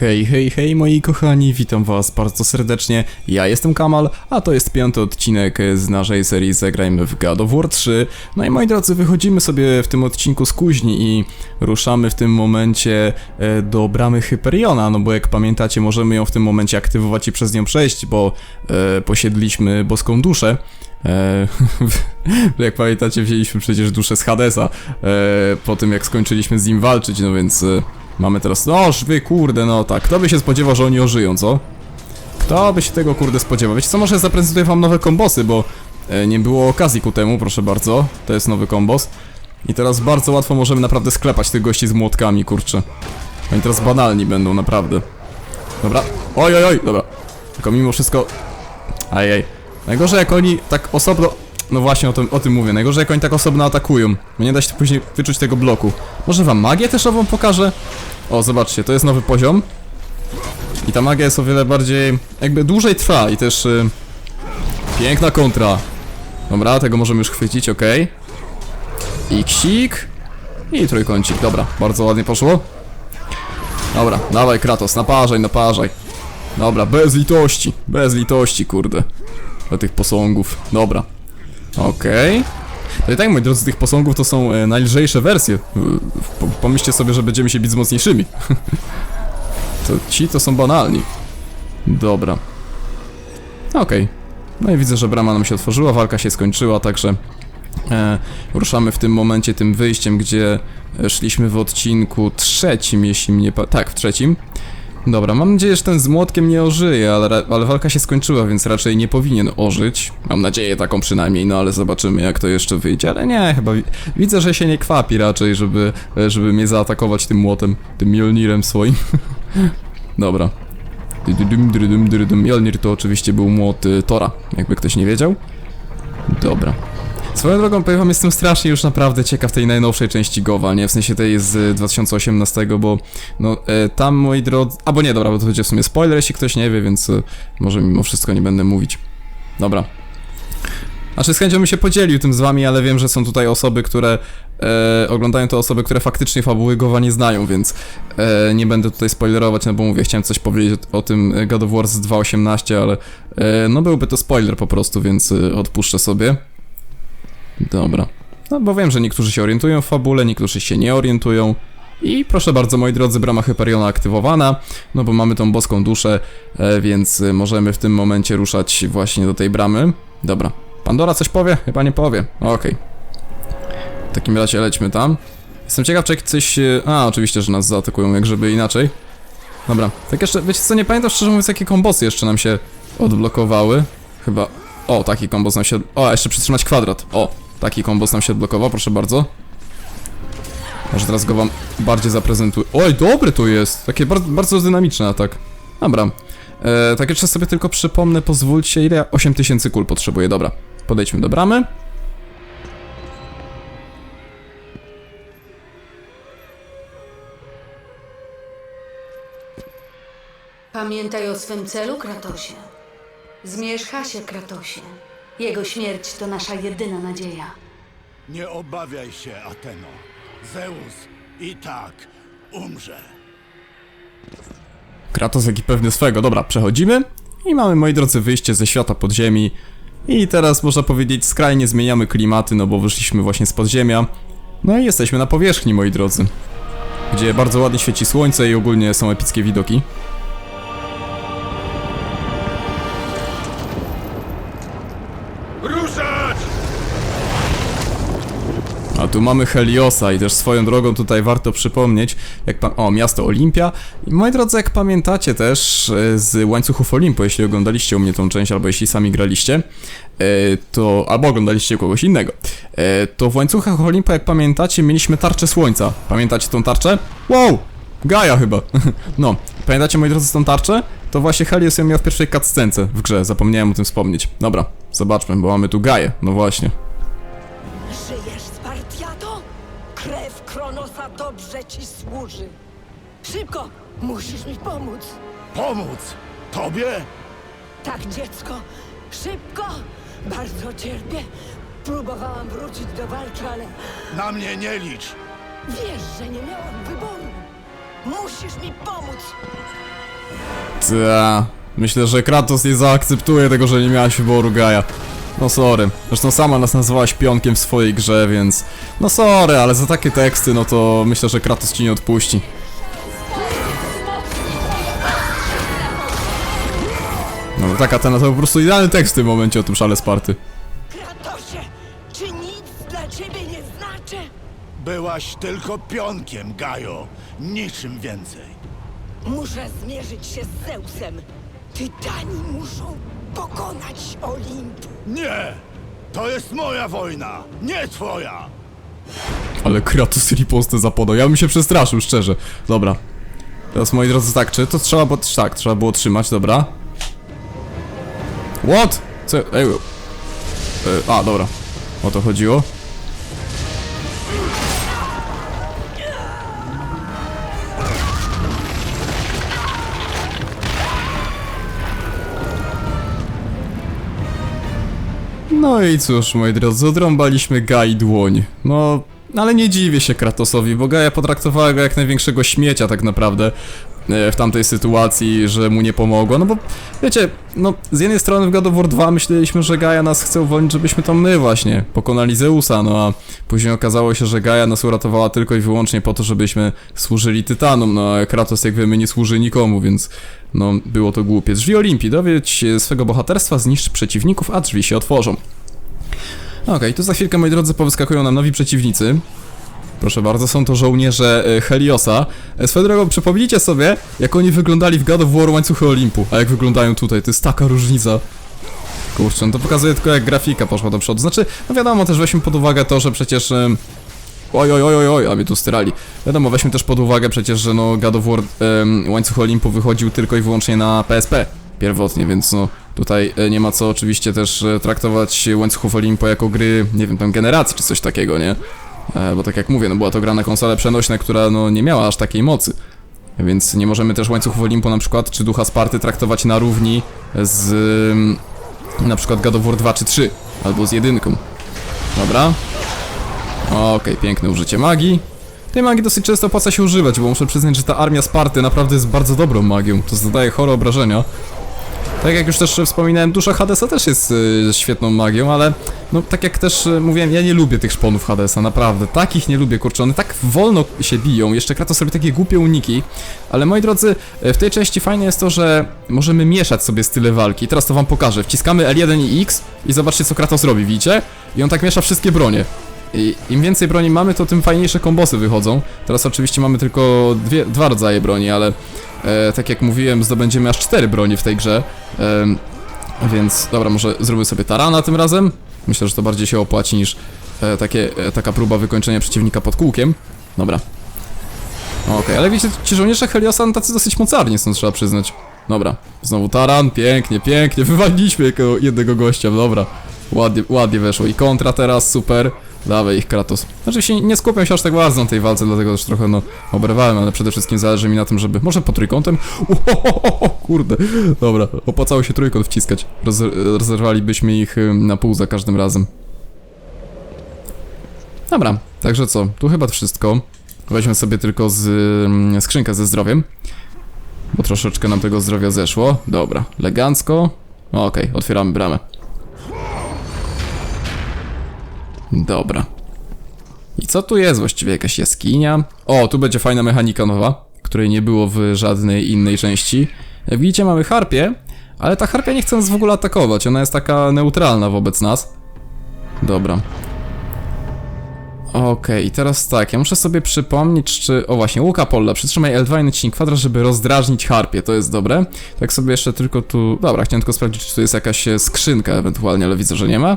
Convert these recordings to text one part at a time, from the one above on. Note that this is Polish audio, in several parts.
Hej, hej, hej moi kochani, witam was bardzo serdecznie. Ja jestem Kamal, a to jest piąty odcinek z naszej serii Zagrajmy w God of War 3. No i moi drodzy, wychodzimy sobie w tym odcinku z kuźni i ruszamy w tym momencie e, do bramy Hyperiona, no bo jak pamiętacie, możemy ją w tym momencie aktywować i przez nią przejść, bo e, posiedliśmy boską duszę. E, jak pamiętacie, wzięliśmy przecież duszę z Hadesa e, po tym, jak skończyliśmy z nim walczyć, no więc... E, Mamy teraz, no wy kurde, no tak, kto by się spodziewał, że oni ożyją, co? Kto by się tego kurde spodziewał? Wiecie co, może zaprezentuję wam nowe kombosy, bo e, nie było okazji ku temu, proszę bardzo. To jest nowy kombos. I teraz bardzo łatwo możemy naprawdę sklepać tych gości z młotkami, kurczę. Oni teraz banalni będą, naprawdę. Dobra, oj, oj, oj, dobra. Tylko mimo wszystko... Ajej. Najgorzej jak oni tak osobno... No właśnie o tym, o tym mówię. Najgorzej jak oni tak osobno atakują. Bo nie da się później wyczuć tego bloku. Może wam magię też ową pokażę? O, zobaczcie, to jest nowy poziom. I ta magia jest o wiele bardziej... jakby dłużej trwa i też... Y, piękna kontra. Dobra, tego możemy już chwycić, ok. Iksik. I trójkącik, dobra, bardzo ładnie poszło. Dobra, dawaj Kratos, naparzaj, naparzaj. Dobra, bez litości, bez litości, kurde. Do tych posągów, dobra. Okej. To i tak, moi drodzy, tych posągów to są e, najlżejsze wersje. Po, pomyślcie sobie, że będziemy się bić z mocniejszymi. to ci to są banalni. Dobra. Okej. No i widzę, że brama nam się otworzyła, walka się skończyła, także e, ruszamy w tym momencie tym wyjściem, gdzie e, szliśmy w odcinku trzecim, jeśli mnie... Tak, w trzecim. Dobra, mam nadzieję, że ten z młotkiem nie ożyje, ale, ale walka się skończyła, więc raczej nie powinien ożyć. Mam nadzieję taką przynajmniej, no ale zobaczymy jak to jeszcze wyjdzie, ale nie, chyba wi- widzę, że się nie kwapi raczej, żeby, żeby mnie zaatakować tym młotem, tym Mjolnirem swoim. Dobra. Mjolnir to oczywiście był młot y, Tora, jakby ktoś nie wiedział. Dobra. Swoją drogą powiem wam, jestem strasznie już naprawdę ciekaw tej najnowszej części Gowa, nie? W sensie tej z y, 2018, bo no e, tam moi drodzy... Albo nie, dobra, bo to będzie w sumie spoiler, jeśli ktoś nie wie, więc e, może mimo wszystko nie będę mówić. Dobra. Znaczy z chęcią bym się podzielił tym z wami, ale wiem, że są tutaj osoby, które e, oglądają to osoby, które faktycznie fabuły Gowa nie znają, więc e, nie będę tutaj spoilerować, no bo mówię, chciałem coś powiedzieć o, o tym God of War z 2.18, ale e, no byłby to spoiler po prostu, więc e, odpuszczę sobie. Dobra. No bo wiem, że niektórzy się orientują w fabule, niektórzy się nie orientują. I proszę bardzo, moi drodzy, brama Hyperiona aktywowana, no bo mamy tą boską duszę, e, więc możemy w tym momencie ruszać właśnie do tej bramy. Dobra. Pandora coś powie? Chyba nie powie. Okej. W takim razie lećmy tam. Jestem ciekaw, czy coś... A, oczywiście, że nas zaatakują, jak żeby inaczej. Dobra. Tak jeszcze, wiecie co, nie pamiętam szczerze mówiąc, jakie kombosy jeszcze nam się odblokowały. Chyba... O, taki kombos nam się... O, jeszcze przytrzymać kwadrat. O, taki kombos nam się odblokował, proszę bardzo. Może teraz go wam bardziej zaprezentuję. Oj, dobry tu jest! Takie bardzo, bardzo dynamiczny atak. Dobra. E, tak jeszcze sobie tylko przypomnę, pozwólcie, ile ja 8000 kul potrzebuję. Dobra, podejdźmy do bramy. Pamiętaj o swym celu, Kratosie. Zmierzcha się, Kratosie. Jego śmierć to nasza jedyna nadzieja. Nie obawiaj się, Ateno. Zeus i tak umrze. Kratos jaki pewny swego. Dobra, przechodzimy. I mamy, moi drodzy, wyjście ze świata podziemi. I teraz można powiedzieć skrajnie zmieniamy klimaty, no bo wyszliśmy właśnie z podziemia. No i jesteśmy na powierzchni, moi drodzy. Gdzie bardzo ładnie świeci słońce i ogólnie są epickie widoki. Tu mamy Heliosa i też swoją drogą tutaj warto przypomnieć, jak pan... O, miasto Olimpia. I moi drodzy, jak pamiętacie też e, z Łańcuchów Olimpu, jeśli oglądaliście u mnie tą część, albo jeśli sami graliście, e, to... albo oglądaliście kogoś innego, e, to w Łańcuchach Olimpa, jak pamiętacie, mieliśmy tarczę słońca. Pamiętacie tą tarczę? Wow! Gaja chyba. No, pamiętacie moi drodzy tą tarczę? To właśnie Helios ją miał w pierwszej cutscence w grze, zapomniałem o tym wspomnieć. Dobra, zobaczmy, bo mamy tu Gaję, no właśnie. Szybko! Musisz mi pomóc. Pomóc! Tobie? Tak, dziecko. Szybko! Bardzo cierpię. Próbowałam wrócić do walki, ale Na mnie nie licz! wiesz, że nie miałam wyboru. Musisz mi pomóc! Ta. Myślę, że Kratos nie zaakceptuje tego, że nie miałaś wyboru Gaja. No sorry. Zresztą sama nas nazywałaś pionkiem w swojej grze, więc... No sorry, ale za takie teksty, no to myślę, że Kratos ci nie odpuści. No taka ten, to po prostu idealny tekst w tym momencie o tym szale Sparty. Kratosie, czy nic dla ciebie nie znaczy? Byłaś tylko pionkiem, Gajo. Niczym więcej. Muszę zmierzyć się z Zeusem. Tytani muszą pokonać Olimp. Nie! To jest moja wojna, nie twoja! Ale Kratos ripostę zapodał, ja bym się przestraszył, szczerze. Dobra. Teraz moi drodzy, tak, czy to trzeba było... Tak, trzeba było trzymać, dobra. What? Co? Ej, e, a, dobra. O to chodziło. No i cóż, moi drodzy, odrąbaliśmy Gai dłoń. No, ale nie dziwię się Kratosowi, bo Gaja potraktowała go jak największego śmiecia tak naprawdę w tamtej sytuacji, że mu nie pomogło. No bo, wiecie, no z jednej strony w God of War 2 myśleliśmy, że Gaja nas chce uwolnić, żebyśmy to my właśnie pokonali Zeusa, no a później okazało się, że Gaja nas uratowała tylko i wyłącznie po to, żebyśmy służyli Tytanom, no a Kratos, jak wiemy, nie służy nikomu, więc no, było to głupie. Drzwi Olimpii, dowiedź swego bohaterstwa, zniszcz przeciwników, a drzwi się otworzą. Okej, tu za chwilkę, moi drodzy, powyskakują nam nowi przeciwnicy. Proszę bardzo, są to żołnierze e, Heliosa. E, swoją drogą, przypomnijcie sobie, jak oni wyglądali w God of War łańcuchy Olimpu, a jak wyglądają tutaj, to jest taka różnica. Kurczę, no to pokazuje tylko jak grafika poszła do przodu. Znaczy, no wiadomo, też weźmy pod uwagę to, że przecież... Oj, oj, oj, oj, oj, a mnie tu styrali. Wiadomo, weźmy też pod uwagę przecież, że no God of War em, Łańcuch Olimpu wychodził tylko i wyłącznie na PSP pierwotnie, więc no tutaj e, nie ma co oczywiście też traktować Łańcuchów Olimpu jako gry, nie wiem, tam generacji czy coś takiego, nie? E, bo tak jak mówię, no była to gra na konsolę przenośna, która no nie miała aż takiej mocy. Więc nie możemy też Łańcuchów Olimpu na przykład, czy Ducha Sparty traktować na równi z em, na przykład God of War 2 czy 3, albo z jedynką. Dobra, Okej, piękne użycie magii. Tej magii dosyć często opłaca się używać, bo muszę przyznać, że ta armia Sparty naprawdę jest bardzo dobrą magią. To zadaje chore obrażenia. Tak jak już też wspominałem, dusza Hadesa też jest y, świetną magią, ale no tak jak też y, mówiłem, ja nie lubię tych szponów Hadesa, naprawdę. Takich nie lubię, kurczę, one tak wolno się biją, jeszcze Kratos robi takie głupie uniki. Ale moi drodzy, y, w tej części fajne jest to, że możemy mieszać sobie style walki. Teraz to wam pokażę. Wciskamy L1 i X i zobaczcie co Kratos robi, widzicie? I on tak miesza wszystkie bronie. I im więcej broni mamy, to tym fajniejsze kombosy wychodzą. Teraz oczywiście mamy tylko dwie, dwa rodzaje broni, ale e, tak jak mówiłem, zdobędziemy aż cztery broni w tej grze. Em, więc dobra, może zrobię sobie tarana tym razem. Myślę, że to bardziej się opłaci niż e, takie, e, taka próba wykończenia przeciwnika pod kółkiem. Dobra. Okej, ale wiecie, ci żołnierze Heliosa no, tacy dosyć mocarni są, trzeba przyznać. Dobra, znowu taran, pięknie, pięknie, wywaliliśmy jednego gościa, dobra. Ładnie, ładnie weszło i kontra teraz, super. Dawaj ich Kratos. Oczywiście nie skupiam się aż tak bardzo na tej walce, dlatego też trochę no oberwałem, ale przede wszystkim zależy mi na tym, żeby... Może po trójkątem? Uhohoho, kurde. Dobra, opłacało się trójkąt wciskać. Roz, rozerwalibyśmy ich na pół za każdym razem. Dobra, także co, tu chyba wszystko. Weźmy sobie tylko z skrzynkę ze zdrowiem. Bo troszeczkę nam tego zdrowia zeszło. Dobra, elegancko. Okej, otwieramy bramę. Dobra. I co tu jest właściwie? Jakaś jaskinia? O, tu będzie fajna mechanika nowa, której nie było w żadnej innej części. Jak widzicie, mamy harpię, ale ta harpia nie chce nas w ogóle atakować. Ona jest taka neutralna wobec nas. Dobra. Okej, i teraz tak, ja muszę sobie przypomnieć, czy... O właśnie, łuka polla, przytrzymaj L2 i naciśnij kwadrat, żeby rozdrażnić harpię, to jest dobre. Tak sobie jeszcze tylko tu... Dobra, chciałem tylko sprawdzić, czy tu jest jakaś skrzynka ewentualnie, ale widzę, że nie ma.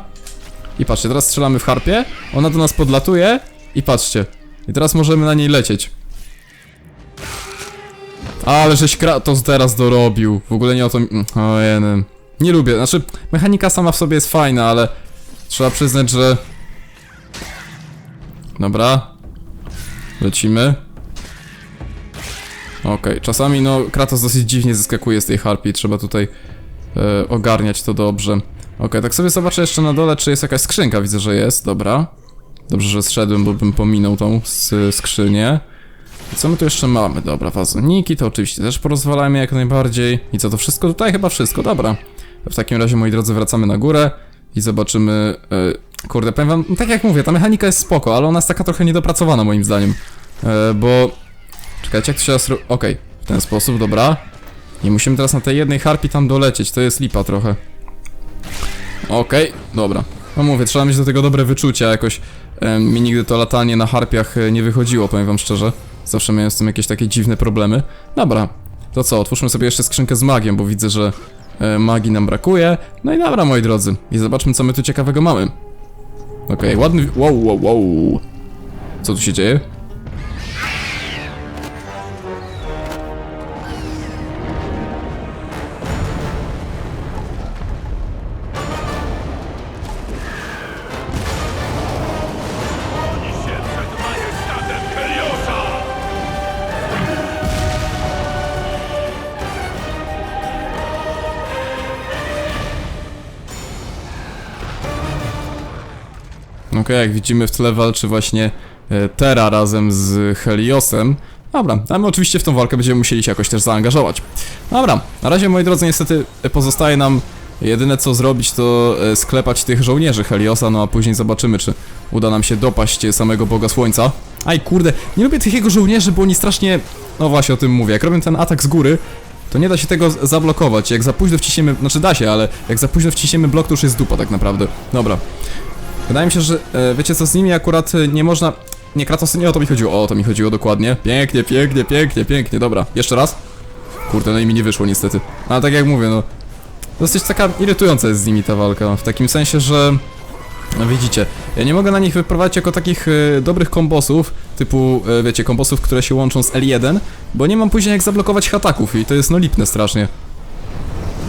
I patrzcie, teraz strzelamy w harpie, ona do nas podlatuje i patrzcie. I teraz możemy na niej lecieć. Ale żeś Kratos teraz dorobił. W ogóle nie o to... mi- Ojej, nie lubię, znaczy mechanika sama w sobie jest fajna, ale trzeba przyznać, że... Dobra. Lecimy. Okej, czasami no Kratos dosyć dziwnie zeskakuje z tej harpii, trzeba tutaj e, ogarniać to dobrze. Okej, tak sobie zobaczę jeszcze na dole, czy jest jakaś skrzynka, widzę, że jest, dobra. Dobrze, że zszedłem, bo bym pominął tą skrzynię. Co my tu jeszcze mamy? Dobra, wazoniki to oczywiście też porozwalamy jak najbardziej. I co, to wszystko tutaj? Chyba wszystko, dobra. W takim razie, moi drodzy, wracamy na górę i zobaczymy... e, kurde, powiem wam, tak jak mówię, ta mechanika jest spoko, ale ona jest taka trochę niedopracowana moim zdaniem. E, bo... Czekajcie, jak to się teraz... Okej, w ten sposób, dobra. I musimy teraz na tej jednej harpii tam dolecieć, to jest lipa trochę. Okej, dobra. No mówię, trzeba mieć do tego dobre wyczucia, jakoś mi nigdy to latanie na harpiach e, nie wychodziło, powiem wam szczerze. Zawsze miałem z tym jakieś takie dziwne problemy. Dobra, to co, otwórzmy sobie jeszcze skrzynkę z magią, bo widzę, że e, magii nam brakuje. No i dobra, moi drodzy, i zobaczmy, co my tu ciekawego mamy. Okej, ładny... Wow, wow, wow. Co tu się dzieje? Okej, jak widzimy w tle walczy właśnie e, Terra razem z Heliosem. Dobra, a my oczywiście w tą walkę będziemy musieli się jakoś też zaangażować. Dobra, na razie moi drodzy niestety pozostaje nam jedyne co zrobić to e, sklepać tych żołnierzy Heliosa, no a później zobaczymy czy uda nam się dopaść samego Boga Słońca. Aj kurde, nie lubię tych jego żołnierzy, bo oni strasznie... No właśnie o tym mówię, jak robią ten atak z góry, to nie da się tego zablokować. Jak za późno wciśniemy, znaczy da się, ale jak za późno wciśniemy blok, to już jest dupa tak naprawdę. Dobra. Wydaje mi się, że e, wiecie co, z nimi akurat e, nie można... Nie, Kratosy, nie o to mi chodziło, o to mi chodziło dokładnie. Pięknie, pięknie, pięknie, pięknie, dobra. Jeszcze raz. Kurde, no i mi nie wyszło niestety. Ale tak jak mówię, no... Dosyć taka irytująca jest z nimi ta walka, w takim sensie, że... No widzicie, ja nie mogę na nich wyprowadzić jako takich e, dobrych kombosów, typu, e, wiecie, kombosów, które się łączą z L1, bo nie mam później jak zablokować hataków i to jest no lipne strasznie.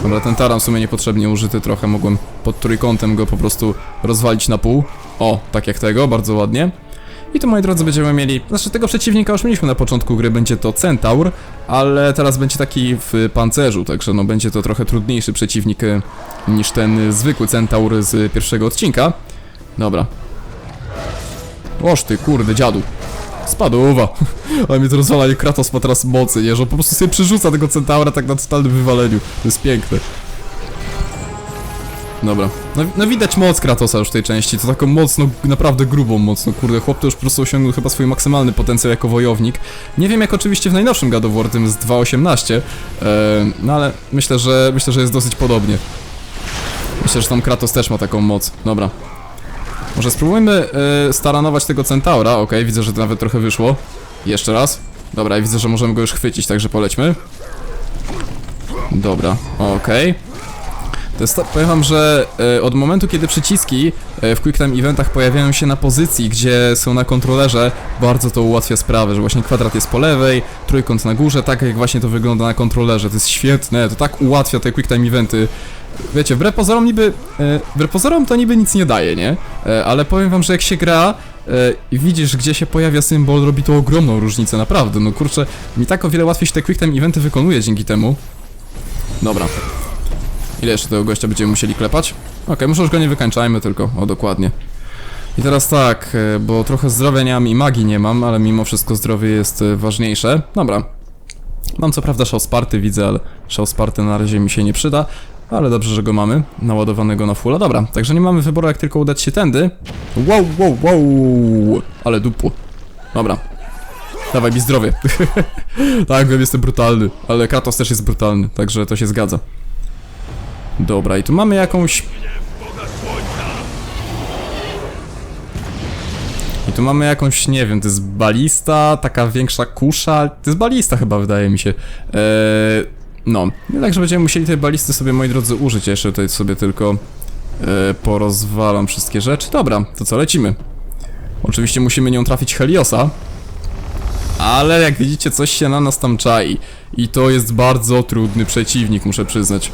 Dobra, ten taran w sumie niepotrzebnie użyty trochę, mogłem pod trójkątem go po prostu rozwalić na pół. O, tak jak tego, bardzo ładnie. I tu moi drodzy będziemy mieli, znaczy tego przeciwnika już mieliśmy na początku gry, będzie to Centaur, ale teraz będzie taki w pancerzu, także no będzie to trochę trudniejszy przeciwnik e, niż ten zwykły Centaur z pierwszego odcinka. Dobra. Oż ty, kurde, dziadu. Spaduwa. Ale mnie to rozwala, jak Kratos ma teraz mocy, nie? Że on po prostu sobie przerzuca tego centaura tak na totalnym wywaleniu. To jest piękne. Dobra. No, no widać moc Kratosa już w tej części, to taką mocno, naprawdę grubą mocno, kurde, chłop to już po prostu osiągnął chyba swój maksymalny potencjał jako wojownik. Nie wiem jak oczywiście w najnowszym God of War, tym z 2.18, e, no ale myślę, że myślę, że jest dosyć podobnie. Myślę, że tam Kratos też ma taką moc. Dobra. Może spróbujmy e, staranować tego centaura, okej, widzę, że to nawet trochę wyszło. Jeszcze raz. Dobra, i widzę, że możemy go już chwycić, także polećmy. Dobra, okej. Tak, powiem wam, że e, od momentu, kiedy przyciski e, w Quick Time Eventach pojawiają się na pozycji, gdzie są na kontrolerze, bardzo to ułatwia sprawę, że właśnie kwadrat jest po lewej, trójkąt na górze, tak jak właśnie to wygląda na kontrolerze. To jest świetne, to tak ułatwia te Quick Time Eventy. Wiecie, wbrew pozorom niby, e, wbrew pozorom to niby nic nie daje, nie? E, ale powiem wam, że jak się gra e, i widzisz, gdzie się pojawia symbol, robi to ogromną różnicę, naprawdę. No kurczę, mi tak o wiele łatwiej się te Quick Time Eventy wykonuje dzięki temu. Dobra. Ile jeszcze tego gościa będziemy musieli klepać? Okej, może już go nie wykańczajmy, tylko, o dokładnie. I teraz tak, bo trochę zdrowia nie mam i magii nie mam, ale mimo wszystko zdrowie jest ważniejsze. Dobra. Mam co prawda szał sparty, widzę, ale szał sparty na razie mi się nie przyda. Ale dobrze, że go mamy, naładowanego na fulla. Dobra, także nie mamy wyboru, jak tylko udać się tędy. Wow, wow, wow! Ale dupu. Dobra. Dawaj mi zdrowie. tak, wiem, jestem brutalny, ale Kratos też jest brutalny, także to się zgadza. Dobra, i tu mamy jakąś... I tu mamy jakąś, nie wiem, to jest balista, taka większa kusza, to jest balista chyba, wydaje mi się. Eee, no, I także będziemy musieli tej balisty sobie, moi drodzy, użyć. Ja jeszcze tutaj sobie tylko e, porozwalam wszystkie rzeczy. Dobra, to co, lecimy. Oczywiście musimy nią trafić Heliosa. Ale jak widzicie, coś się na nas tam czai. I to jest bardzo trudny przeciwnik, muszę przyznać.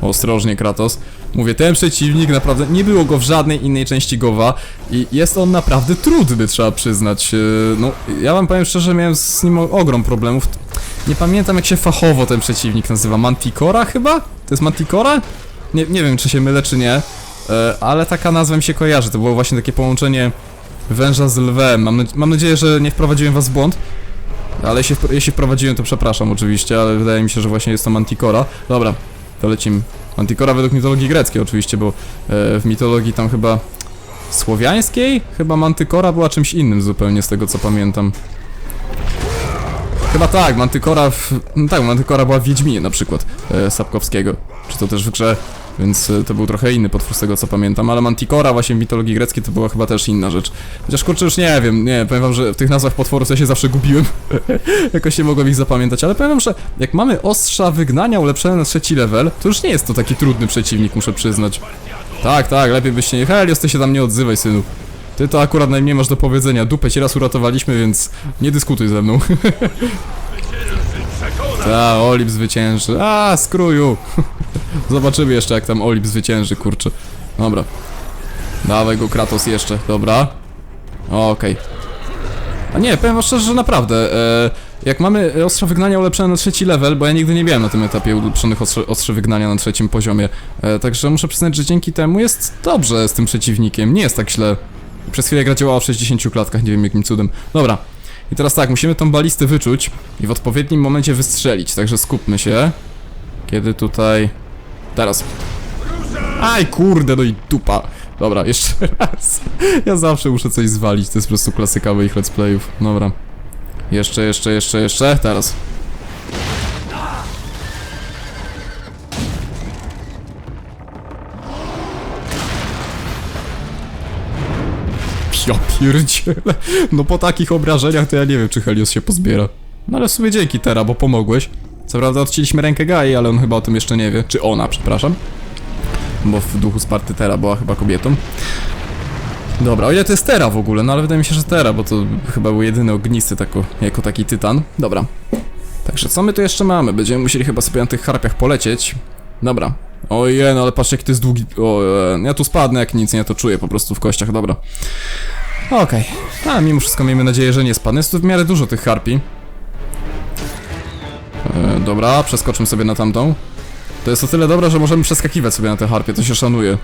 Ostrożnie, Kratos. Mówię, ten przeciwnik naprawdę nie było go w żadnej innej części Gowa i jest on naprawdę trudny, trzeba przyznać. E, No, ja wam powiem szczerze, miałem z nim ogrom problemów. Nie pamiętam jak się fachowo ten przeciwnik nazywa. Manticora chyba? To jest Manticora? Nie, nie wiem czy się mylę czy nie, e, ale taka nazwa mi się kojarzy. To było właśnie takie połączenie węża z lwem. Mam, mam nadzieję, że nie wprowadziłem was w błąd. Ale jeśli, jeśli wprowadziłem, to przepraszam oczywiście, ale wydaje mi się, że właśnie jest to Manticora. Dobra, to lecimy. Manticora według mitologii greckiej oczywiście, bo e, w mitologii tam chyba słowiańskiej, chyba Manticora była czymś innym zupełnie z tego co pamiętam. Chyba tak, Mantykora w... no Tak, Mantykora była w Wiedźminie na przykład, e, Sapkowskiego. Czy to też w grze, więc e, to był trochę inny potwór z tego co pamiętam, ale Mantikora właśnie w mitologii greckiej to była chyba też inna rzecz. Chociaż kurczę już nie wiem, nie, powiem wam, że w tych nazwach potworów ja się zawsze gubiłem. Jakoś nie mogłem ich zapamiętać, ale powiem wam, że jak mamy ostrza wygnania ulepszone na trzeci level, to już nie jest to taki trudny przeciwnik, muszę przyznać. Tak, tak, lepiej byś się nie... Helios, ty się tam nie odzywaj, synu. Ty to akurat najmniej masz do powiedzenia. Dupę ci raz uratowaliśmy, więc nie dyskutuj ze mną. Ta, Olip zwycięży. A, skróju. Zobaczymy jeszcze jak tam Olip zwycięży, kurczę. Dobra. Dawaj go Kratos jeszcze, dobra. Okej. A nie, powiem wam szczerze, że naprawdę, e, jak mamy ostrze wygnania ulepszone na trzeci level, bo ja nigdy nie miałem na tym etapie ulepszonych ostrze, ostrze wygnania na trzecim poziomie, e, także muszę przyznać, że dzięki temu jest dobrze z tym przeciwnikiem, nie jest tak źle. Przez chwilę gra działała w 60 klatkach, nie wiem jakim cudem. Dobra. I teraz tak, musimy tą balistę wyczuć i w odpowiednim momencie wystrzelić, także skupmy się. Kiedy tutaj... Teraz. Aj, kurde, no i dupa. Dobra, jeszcze raz. Ja zawsze muszę coś zwalić, to jest po prostu klasyka moich let's playów. Dobra. Jeszcze, jeszcze, jeszcze, jeszcze, teraz. Ja pierdzielę. No po takich obrażeniach to ja nie wiem, czy Helios się pozbiera. No ale w sumie dzięki Tera, bo pomogłeś. Co prawda odcięliśmy rękę Gai, ale on chyba o tym jeszcze nie wie. Czy ona, przepraszam. Bo w duchu Sparty Tera była chyba kobietą. Dobra, o ile to jest Tera w ogóle, no ale wydaje mi się, że Tera, bo to chyba był jedyny ognisty tako, jako taki tytan. Dobra. Także co my tu jeszcze mamy? Będziemy musieli chyba sobie na tych harpiach polecieć. Dobra. Ojej, no ale patrz jak to jest długi... O, e, ja tu spadnę jak nic, nie, to czuję po prostu w kościach, dobra. Okej. A mimo wszystko miejmy nadzieję, że nie spadnę. Jest tu w miarę dużo tych harpi. E, dobra, przeskoczmy sobie na tamtą. To jest o tyle dobre, że możemy przeskakiwać sobie na te harpie, to się szanuje.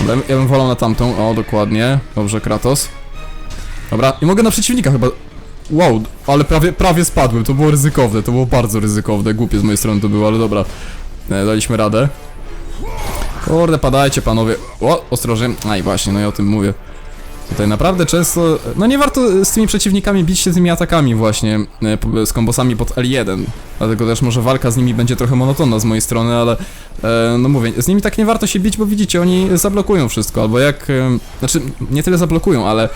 Dobra, ja bym wolał na tamtą, o dokładnie. Dobrze, Kratos. Dobra, i mogę na przeciwnika chyba... Wow, ale prawie, prawie spadłem, to było ryzykowne, to było bardzo ryzykowne, głupie z mojej strony to było, ale dobra. E, daliśmy radę. Kurde, padajcie panowie. O, ostrożnie. Aj, właśnie, no ja o tym mówię. Tutaj naprawdę często, no nie warto z tymi przeciwnikami bić się tymi atakami właśnie, e, z kombosami pod L1. Dlatego też może walka z nimi będzie trochę monotonna z mojej strony, ale e, no mówię, z nimi tak nie warto się bić, bo widzicie, oni zablokują wszystko, albo jak, e, znaczy nie tyle zablokują, ale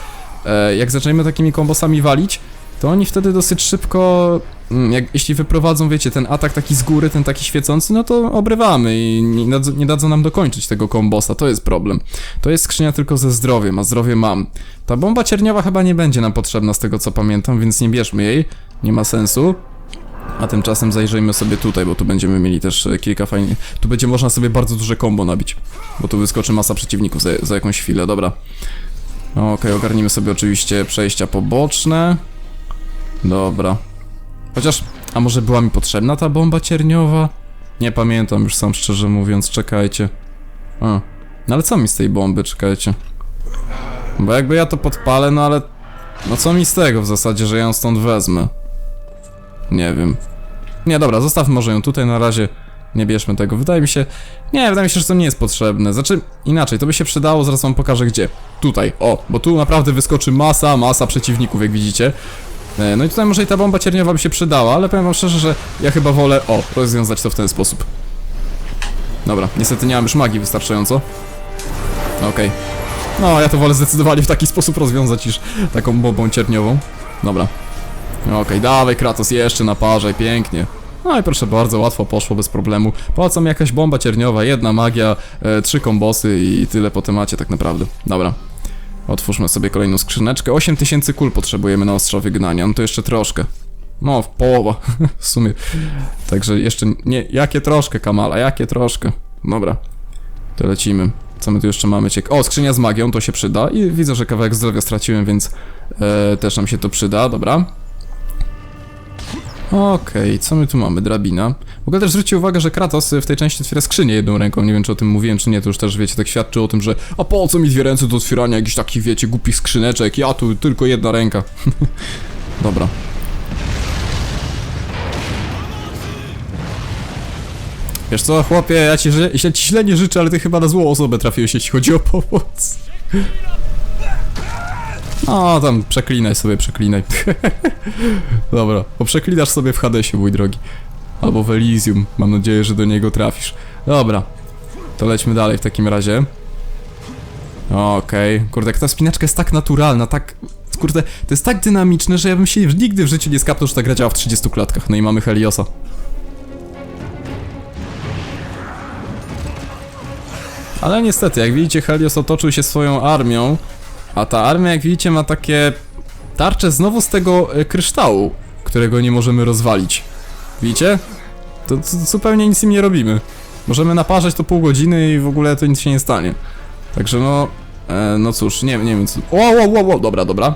jak zaczniemy takimi kombosami walić, to oni wtedy dosyć szybko, jak, jeśli wyprowadzą, wiecie, ten atak taki z góry, ten taki świecący, no to obrywamy i nie, dadzą- nie dadzą nam dokończyć tego kombosa, to jest problem. To jest skrzynia tylko ze zdrowiem, a zdrowie mam. Ta bomba cierniowa chyba nie będzie nam potrzebna z tego co pamiętam, więc nie bierzmy jej, nie ma sensu. A tymczasem zajrzyjmy sobie tutaj, bo tu będziemy mieli też e, kilka fajnych... Tu będzie można sobie bardzo duże combo nabić, bo tu wyskoczy masa przeciwników za, za jakąś chwilę, dobra. Okej, ogarnijmy sobie oczywiście przejścia poboczne. Dobra. Chociaż, a może była mi potrzebna ta bomba cierniowa? Nie pamiętam już sam szczerze mówiąc, czekajcie. A, no ale co mi z tej bomby, czekajcie. Bo jakby ja to podpalę, no ale... No co mi z tego w zasadzie, że ją stąd wezmę? Nie wiem. Nie, dobra, zostawmy może ją tutaj na razie. Nie bierzmy tego. Wydaje mi się... Nie, wydaje mi się, że to nie jest potrzebne. Znaczy, inaczej, to by się przydało, zaraz wam pokażę gdzie. Tutaj, o, bo tu naprawdę wyskoczy masa, masa przeciwników, jak widzicie. E, No i tutaj może i ta bomba cierniowa by się przydała, ale powiem wam szczerze, że ja chyba wolę, o, rozwiązać to w ten sposób. Dobra, niestety nie mam już magii wystarczająco. Okej. No, ja to wolę zdecydowanie w taki sposób rozwiązać niż taką bombą cierniową. Dobra. Okej, dawaj Kratos, jeszcze naparzaj, pięknie. No i proszę bardzo, łatwo poszło, bez problemu. Po co mi jakaś bomba cierniowa, jedna magia, e, trzy kombosy i tyle po temacie tak naprawdę. Dobra. Otwórzmy sobie kolejną skrzyneczkę. 8000 kul potrzebujemy na ostrza wygnania, no to jeszcze troszkę. No, połowa w sumie. Także jeszcze nie, jakie troszkę Kamala, jakie troszkę. Dobra, to lecimy. Co my tu jeszcze mamy? Ciek o, skrzynia z magią, to się przyda. I widzę, że kawałek zdrowia straciłem, więc e, też nam się to przyda, dobra. Okej, co my tu mamy? Drabina. W ogóle też zwróćcie uwagę, że Kratos w tej części otwiera skrzynię jedną ręką. Nie wiem, czy o tym mówiłem, czy nie, to już też wiecie, tak świadczy o tym, że a po co mi dwie ręce do otwierania jakichś takich, wiecie, głupich skrzyneczek? Ja tu tylko jedna ręka. Dobra. Wiesz co, chłopie, ja ci, ja ci źle nie życzę, ale ty chyba na złą osobę trafiłeś, jeśli chodzi o pomoc. O, tam przeklinaj sobie, przeklinaj. Dobra, bo przeklinasz sobie w Hadesie, mój drogi. Albo w Elysium. Mam nadzieję, że do niego trafisz. Dobra, to lećmy dalej w takim razie. Okej, kurde, jak ta spinaczka jest tak naturalna, tak... Kurde, to jest tak dynamiczne, że ja bym się nigdy w życiu nie skapnął, że ta gra działa w 30 klatkach. No i mamy Heliosa. Ale niestety, jak widzicie, Helios otoczył się swoją armią, a ta armia, jak widzicie, ma takie tarcze znowu z tego e, kryształu, którego nie możemy rozwalić. Widzicie? To, to zupełnie nic im nie robimy. Możemy naparzać to pół godziny i w ogóle to nic się nie stanie. Także no, e, no cóż, nie, nie wiem co... O, o, o, o, dobra, dobra.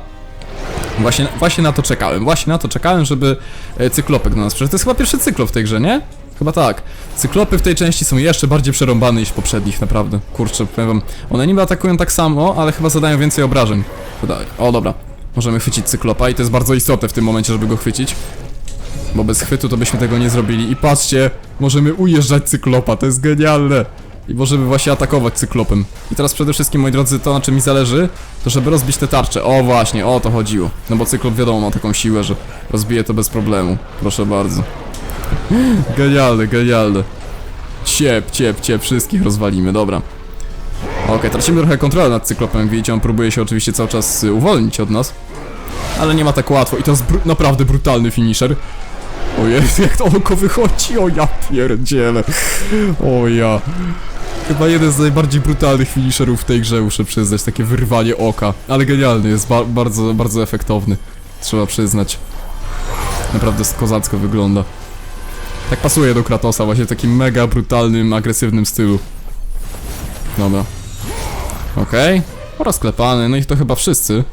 Właśnie, właśnie na to czekałem, właśnie na to czekałem, żeby e, cyklopek do nas przyszedł. To jest chyba pierwszy cyklop w tej grze, nie? Chyba tak. Cyklopy w tej części są jeszcze bardziej przerąbane niż w poprzednich, naprawdę. Kurczę, powiem wam. One niby atakują tak samo, ale chyba zadają więcej obrażeń. Wydaje. O, dobra. Możemy chwycić cyklopa i to jest bardzo istotne w tym momencie, żeby go chwycić. Bo bez chwytu to byśmy tego nie zrobili. I patrzcie, możemy ujeżdżać cyklopa, to jest genialne. I możemy właśnie atakować cyklopem. I teraz przede wszystkim, moi drodzy, to na czym mi zależy, to żeby rozbić te tarcze. O właśnie, o to chodziło. No bo cyklop wiadomo ma taką siłę, że rozbije to bez problemu. Proszę bardzo. Genialne, genialne. Ciep, ciep, ciep, wszystkich rozwalimy, dobra. Okej, tracimy trochę kontrolę nad cyklopem, jak widzicie, on próbuje się oczywiście cały czas y, uwolnić od nas. Ale nie ma tak łatwo i to jest bru naprawdę brutalny finisher. O Jezu, jak to oko wychodzi, o ja pierdzielę. O ja. Chyba jeden z najbardziej brutalnych finisherów w tej grze, muszę przyznać, takie wyrwanie oka. Ale genialny jest, ba bardzo, bardzo efektowny. Trzeba przyznać. Naprawdę kozacko wygląda. Tak pasuje do Kratosa, właśnie w takim mega brutalnym, agresywnym stylu. Dobra. Okej. Okay. Rozklepany, no i to chyba wszyscy.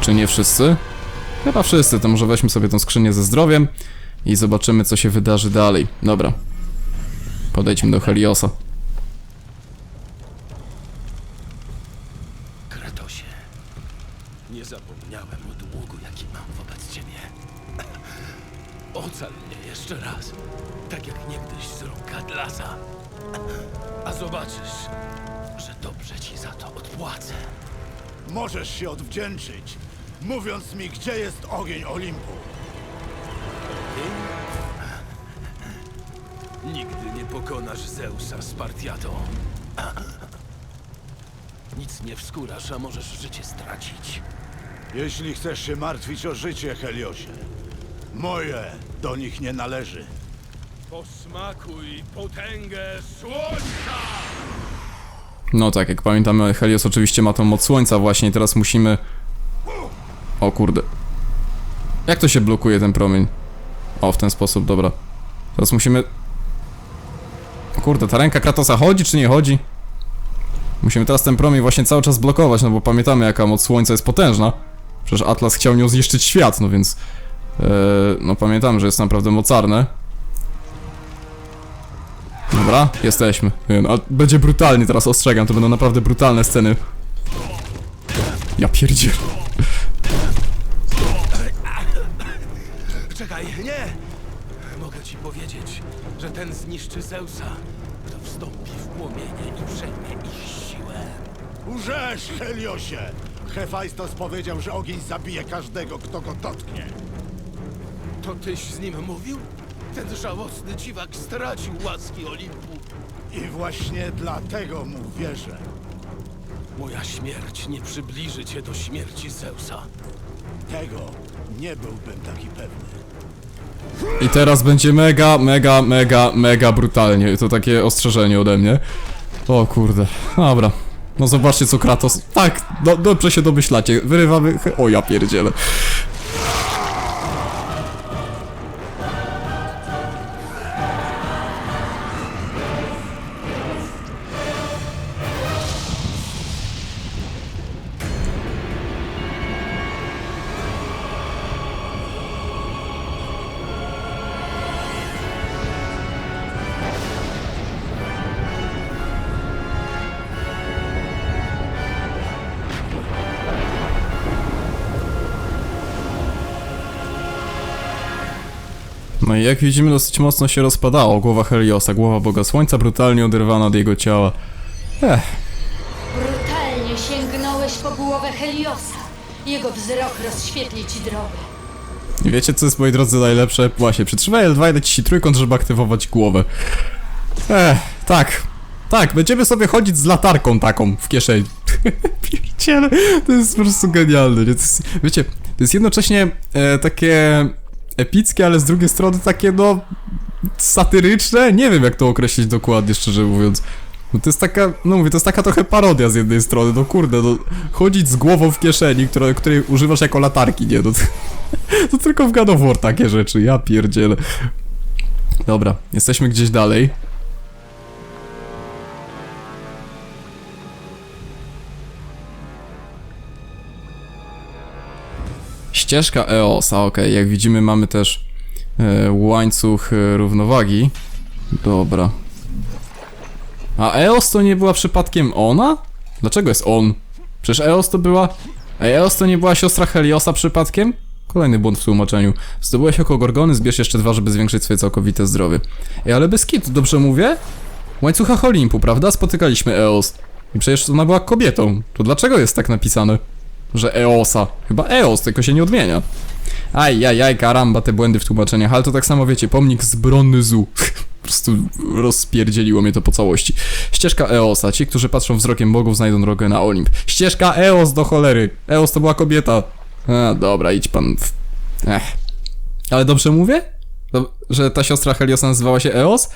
Czy nie wszyscy? Chyba wszyscy, to może weźmy sobie tą skrzynię ze zdrowiem i zobaczymy co się wydarzy dalej. Dobra. Podejdźmy do Heliosa. Kratosie, nie zapomniałem o długu, jaki mam wobec ciebie. Ocal mnie jeszcze raz, tak jak niegdyś z rąk Adlasa. A zobaczysz, że dobrze ci za to odpłacę. Możesz się odwdzięczyć, mówiąc mi, gdzie jest ogień Olimpu. Nigdy nie pokonasz Zeusa Spartiato. Nic nie wskórasz, a możesz życie stracić. Jeśli chcesz się martwić o życie, Heliosie, moje do nich nie należy. Posmakuj potęgę słońca! No tak, jak pamiętamy, Helios oczywiście ma tą moc słońca właśnie i teraz musimy... O kurde. Jak to się blokuje ten promień? O, w ten sposób, dobra. Teraz musimy... O kurde, ta ręka Kratosa chodzi czy nie chodzi? Musimy teraz ten promień właśnie cały czas blokować, no bo pamiętamy jaka moc słońca jest potężna. Przecież Atlas chciał nią zniszczyć świat, no więc... Yy, no pamiętamy, że jest naprawdę mocarne. Dobra, jesteśmy. Nie, no, będzie brutalnie teraz, ostrzegam, to będą naprawdę brutalne sceny. Ja pierdziel. Czekaj, nie! Mogę ci powiedzieć, że ten zniszczy Zeusa, kto wstąpi w płomienie i przejmie ich siłę. Urzesz, Heliosie! Hefajstos powiedział, że ogień zabije każdego, kto go dotknie. To tyś z nim mówił? Ten żałosny dziwak stracił łaski Olimpu. I właśnie dlatego mu wierzę. Moja śmierć nie przybliży cię do śmierci Zeusa. Tego nie byłbym taki pewny. I teraz będzie mega, mega, mega, mega brutalnie. To takie ostrzeżenie ode mnie. O kurde, dobra. No zobaczcie co Kratos... Tak, do, dobrze się domyślacie. Wyrywamy... O ja pierdzielę. No i jak widzimy, dosyć mocno się rozpadało. Głowa Heliosa, głowa Boga Słońca, brutalnie oderwana od jego ciała. Ech, Brutalnie sięgnąłeś po głowę Heliosa. Jego wzrok rozświetli ci drogę. I wiecie co jest, moi drodzy, najlepsze? Właśnie, przytrzymaj L2 i naciśnij trójkąt, żeby aktywować głowę. Ech, tak. Tak, będziemy sobie chodzić z latarką taką w kieszeni. Pierdziele, to jest po prostu genialne, nie? To jest, wiecie, to jest jednocześnie e, takie epickie, ale z drugiej strony takie, no, satyryczne? Nie wiem, jak to określić dokładnie, szczerze mówiąc. No to jest taka, no mówię, to jest taka trochę parodia z jednej strony, no kurde, no, chodzić z głową w kieszeni, która, której używasz jako latarki, nie, no to, to tylko w God takie rzeczy, ja pierdzielę. Dobra, jesteśmy gdzieś dalej. Ścieżka EOS, a okej, jak widzimy mamy też e, łańcuch e, równowagi. Dobra. A EOS to nie była przypadkiem ona? Dlaczego jest on? Przecież EOS to była... A EOS to nie była siostra Heliosa przypadkiem? Kolejny błąd w tłumaczeniu. Zdobyłeś oko Gorgony, zbierz jeszcze dwa, żeby zwiększyć swoje całkowite zdrowie. Ej, ale bez kitu, dobrze mówię? W łańcuchach Olimpu, prawda? Spotykaliśmy EOS. I przecież ona była kobietą. To dlaczego jest tak napisane? Że EOSa. Chyba EOS, tylko się nie odmienia. Aj, aj, aj, karamba, te błędy w tłumaczeniach, ale to tak samo wiecie, pomnik z Bronyzu. po prostu rozpierdzieliło mnie to po całości. Ścieżka EOSa, ci, którzy patrzą wzrokiem bogów, znajdą drogę na Olimp. Ścieżka EOS do cholery. EOS to była kobieta. A, dobra, idź pan w... Ech. Ale dobrze mówię? Do- że ta siostra Heliosa nazywała się EOS?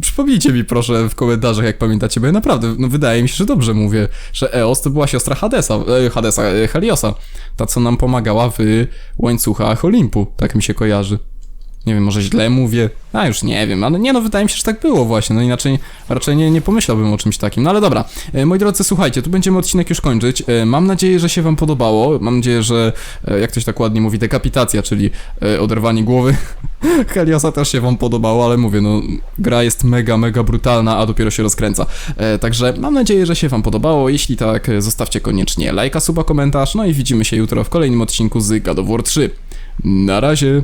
Przypomnijcie mi proszę w komentarzach, jak pamiętacie, bo ja naprawdę, no wydaje mi się, że dobrze mówię, że Eos to była siostra Hadesa, e, Hadesa, e, Heliosa, ta co nam pomagała w łańcuchach Olimpu, tak mi się kojarzy. Nie wiem, może źle mówię, a już nie wiem, ale nie no, wydaje mi się, że tak było właśnie, no inaczej raczej nie, nie pomyślałbym o czymś takim, no ale dobra. E, moi drodzy, słuchajcie, tu będziemy odcinek już kończyć, e, mam nadzieję, że się wam podobało, mam nadzieję, że, e, jak ktoś tak ładnie mówi, dekapitacja, czyli oderwanie głowy Heliosa też się wam podobało, ale mówię, no gra jest mega, mega brutalna, a dopiero się rozkręca. Także mam nadzieję, że się wam podobało. Jeśli tak, zostawcie koniecznie lajka, suba, komentarz. No i widzimy się jutro w kolejnym odcinku z God of War 3. Na razie.